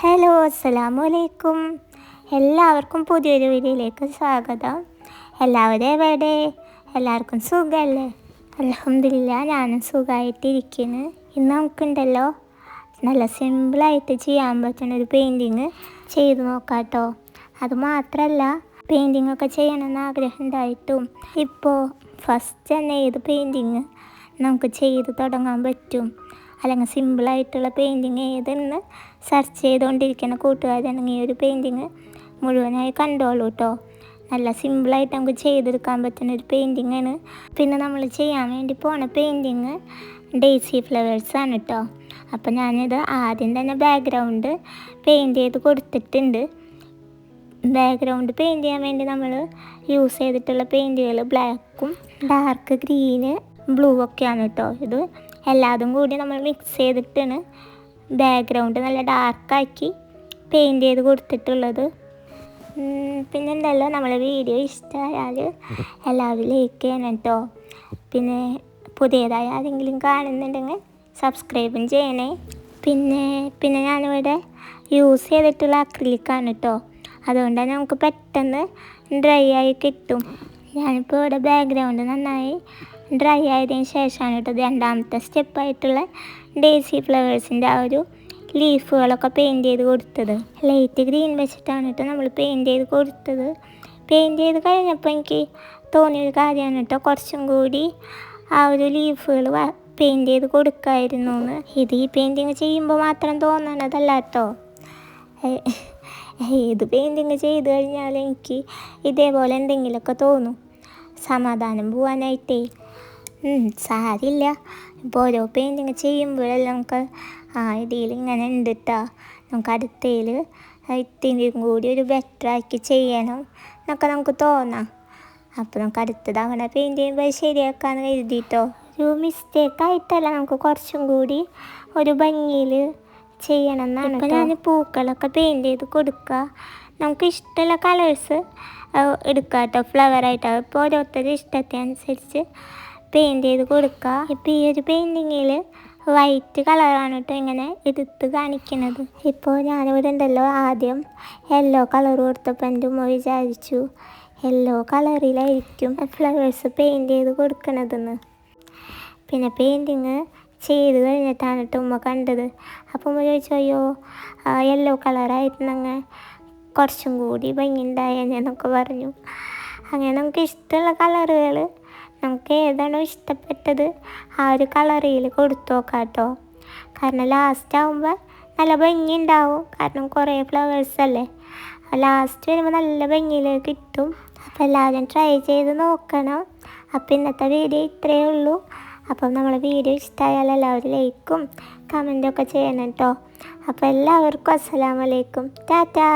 Hello അസ്സലാമു എല്ലാവർക്കും പുതിയൊരു വീഡിയോയിലേക്ക് സ്വാഗതം. എല്ലാവരും എവിടെ? എല്ലാവർക്കും സുഖമല്ലേ അലഹമില്ല ഞാനും സുഖമായിട്ടിരിക്കുന്നു ഇന്ന് നമുക്കുണ്ടല്ലോ നല്ല സിമ്പിളായിട്ട് ചെയ്യാൻ പറ്റുന്ന ഒരു പെയിന്റിങ് ചെയ്ത് നോക്കാം കേട്ടോ അത് മാത്രമല്ല ഒക്കെ ചെയ്യണമെന്ന് ആഗ്രഹം ഉണ്ടായിട്ടും ഇപ്പോൾ ഫസ്റ്റ് തന്നെ ഏത് പെയിന്റിങ് നമുക്ക് ചെയ്ത് തുടങ്ങാൻ പറ്റും? അല്ലെങ്കിൽ സിമ്പിളായിട്ടുള്ള പെയിന്റിങ് ഏതെന്ന് സെർച്ച് ചെയ്തുകൊണ്ടിരിക്കുന്ന കൂട്ടുകാരാണെങ്കിൽ ഈ ഒരു പെയിന്റിങ് മുഴുവനായി കണ്ടോളൂ കേട്ടോ നല്ല സിമ്പിളായിട്ട് നമുക്ക് ചെയ്തെടുക്കാൻ പറ്റുന്ന ഒരു പെയിന്റിങ് ആണ്. പിന്നെ നമ്മൾ ചെയ്യാൻ വേണ്ടി പോണ പെയിന്റിങ് ഡേസി ഫ്ലവേഴ്സാണ് കേട്ടോ അപ്പം ഞാനിത് ആദ്യം തന്നെ ബാക്ക്ഗ്രൗണ്ട് പെയിന്റ് ചെയ്ത് കൊടുത്തിട്ടുണ്ട്. ബാക്ക്ഗ്രൗണ്ട് പെയിന്റ് ചെയ്യാൻ വേണ്ടി നമ്മൾ യൂസ് ചെയ്തിട്ടുള്ള പെയിന്റുകൾ ബ്ലാക്കും ഡാർക്ക് ഗ്രീന് ബ്ലൂ ഒക്കെയാണ് കേട്ടോ ഇത് എല്ലാതും കൂടി നമ്മൾ മിക്സ് ചെയ്തിട്ടാണ് ബാക്ക്ഗ്രൗണ്ട് നല്ല ഡാർക്കാക്കി പെയിന്റ് ചെയ്ത് കൊടുത്തിട്ടുള്ളത്. പിന്നെ ഉണ്ടല്ലോ നമ്മളെ വീഡിയോ ഇഷ്ടമായാൽ എല്ലാവരും ലൈക്ക് ചെയ്യണം കേട്ടോ പിന്നെ പുതിയതായ ആരെങ്കിലും കാണുന്നുണ്ടെങ്കിൽ സബ്സ്ക്രൈബും ചെയ്യണേ. പിന്നെ പിന്നെ ഞാനിവിടെ യൂസ് ചെയ്തിട്ടുള്ള അക്രിലിക്കാണ് കേട്ടോ അതുകൊണ്ടാണ് നമുക്ക് പെട്ടെന്ന് ഡ്രൈ ആയി കിട്ടും. ഞാനിപ്പോൾ ഇവിടെ ബാക്ക്ഗ്രൗണ്ട് നന്നായി ഡ്രൈ ആയതിന് ശേഷമാണ് കേട്ടോ രണ്ടാമത്തെ സ്റ്റെപ്പായിട്ടുള്ള ഡേസി ഫ്ലവേഴ്സിന്റെ ആ ഒരു ലീഫുകളൊക്കെ പെയിന്റ് ചെയ്ത് കൊടുത്തത്. ലൈറ്റ് ഗ്രീൻ വെച്ചിട്ടാണ് കേട്ടോ നമ്മൾ പെയിന്റ് ചെയ്ത് കൊടുത്തത്. പെയിന്റ് ചെയ്ത് കഴിഞ്ഞപ്പോൾ എനിക്ക് തോന്നിയൊരു കാര്യമാണ് കേട്ടോ കുറച്ചും കൂടി ആ ഒരു ലീഫുകൾ പെയിന്റ് ചെയ്ത് കൊടുക്കായിരുന്നു എന്ന്. ഇത് ഈ പെയിന്റിങ് ചെയ്യുമ്പോൾ മാത്രം തോന്നണതല്ല കേട്ടോ. ഏത് പെയിന്റിങ് ചെയ്ത് കഴിഞ്ഞാലും എനിക്ക് ഇതേപോലെ എന്തെങ്കിലുമൊക്കെ തോന്നും. സമാധാനം പോവാനായിട്ടേ. സാരില്ല. ഇപ്പോൾ ഓരോ പെയിന്റിങ് ചെയ്യുമ്പോഴെല്ലാം നമുക്ക് ആ ഇതിൽ ഇങ്ങനെ ഉണ്ട് കേട്ടോ നമുക്ക് അടുത്തതിൽ ഇത്തിന്റെയും കൂടി ഒരു ബെറ്റർ ആക്കി ചെയ്യണം എന്നൊക്കെ നമുക്ക് തോന്നാം. അപ്പോൾ നമുക്ക് അടുത്ത തവണ പെയിന്റ് ചെയ്യുമ്പോൾ ശരിയാക്കാമെന്ന് കരുതിയിട്ടോ ഒരു മിസ്റ്റേക്ക് ആയിട്ടല്ല നമുക്ക് കുറച്ചും കൂടി ഒരു ഭംഗിയിൽ ചെയ്യണം എന്നാണ് ഇപ്പോൾ ഞാൻ പൂക്കളൊക്കെ പെയിന്റ് ചെയ്ത് കൊടുക്കുക നമുക്ക് ഇഷ്ടമുള്ള കളേഴ്സ് എടുക്കാം കേട്ടോ ഫ്ലവറായിട്ട് ഇപ്പോൾ ഓരോരുത്തരുടെ ഇഷ്ടത്തിനനുസരിച്ച് പെയിന്റ് ചെയ്ത് കൊടുക്കുക ഇപ്പോൾ ഈ ഒരു പെയിന്റിങ്ങിൽ വൈറ്റ് കളറാണ് കേട്ടോ ഇങ്ങനെ എടുത്ത് കാണിക്കുന്നത് ഇപ്പോൾ ഞാനിവിടെ ഉണ്ടല്ലോ ആദ്യം യെല്ലോ കളർ കൊടുത്തപ്പോൾ എന്റെ ഉമ്മ വിചാരിച്ചു യെല്ലോ കളറിലായിരിക്കും ഫ്ലവേഴ്സ് പെയിന്റ് ചെയ്ത് കൊടുക്കണതെന്ന്. പിന്നെ പെയിന്റിങ് ചെയ്ത് കഴിഞ്ഞിട്ടാണ് കേട്ടോ ഉമ്മ കണ്ടത്. അപ്പോൾ ഉമ്മ ചോദിച്ചു അയ്യോ യെല്ലോ കളറായിരുന്നങ്ങ് കുറച്ചും കൂടി ഭംഗി ഉണ്ടായെന്നൊക്കെ പറഞ്ഞു. അങ്ങനെ നമുക്ക് ഇഷ്ടമുള്ള കളറുകൾ നമുക്ക് ഏതാണോ ഇഷ്ടപ്പെട്ടത് ആ ഒരു കളറിൽ കൊടുത്തു നോക്കാം കേട്ടോ. കാരണം ലാസ്റ്റ് ആകുമ്പോൾ നല്ല ഭംഗി ഉണ്ടാവും. കാരണം കുറേ ഫ്ലവേഴ്സ് അല്ലേ? ലാസ്റ്റ് വരുമ്പോൾ നല്ല ഭംഗിയിൽ കിട്ടും. അപ്പോൾ എല്ലാവരും ട്രൈ ചെയ്ത് നോക്കണം. അപ്പോൾ ഇന്നത്തെ വീഡിയോ ഇത്രയേ ഉള്ളൂ. അപ്പം നമ്മളെ വീഡിയോ ഇഷ്ടമായാൽ എല്ലാവരും ലൈക്കും കമന്റൊക്കെ ചെയ്യണം കേട്ടോ. അപ്പോൾ എല്ലാവർക്കും അസ്സലാമലൈക്കും ടാറ്റാ.